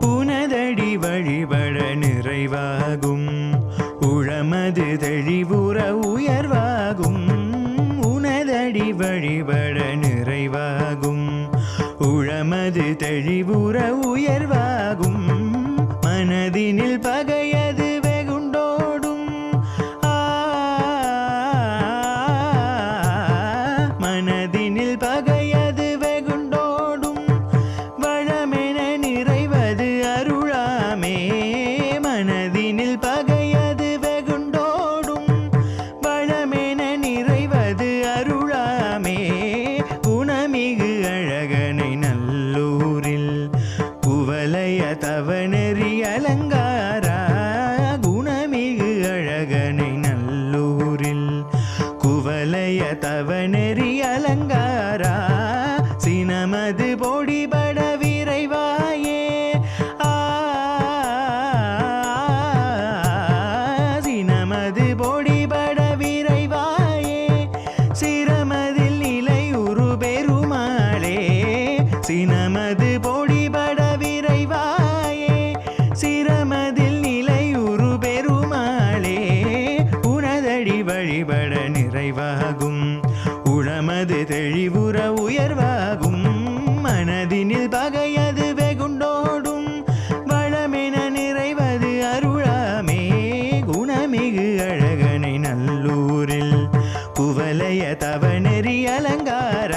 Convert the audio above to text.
புனதடி வழிபட நிறைவாகும். உளமது தெளிவுற உயர்வாகும். உனதடி வழிபட நிறைவாகும். உளமது தெளிவுற உயர்வாகும். தவநெறி அலங்காரா? சினமது பொடிபட விரைவாயே. சினமது பொடிபட விரைவாயே. சிரமதில் நிலை உரு பெருமாளே. சினமது பொடிபட விரைவாயே. சிரமதில் நிலை உரு பெருமாளே. உனதடி வழிபட நிறைவாகும். உளமது தெளிவுற உயர்வாகும். மனதினில் பகையது வெகுண்டோடும். வளமென நிறைவது அருளாமே. குணமிகு அழகனை நல்லூரில். குவலைய தவ நெறி அலங்கார